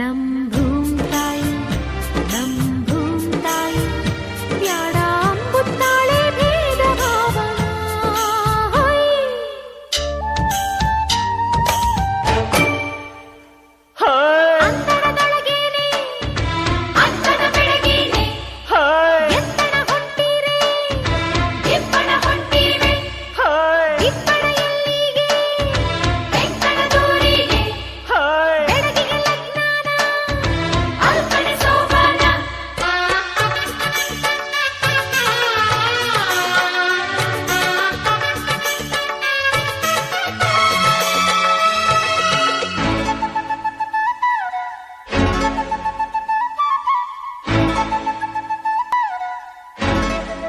ನಮ್ಮ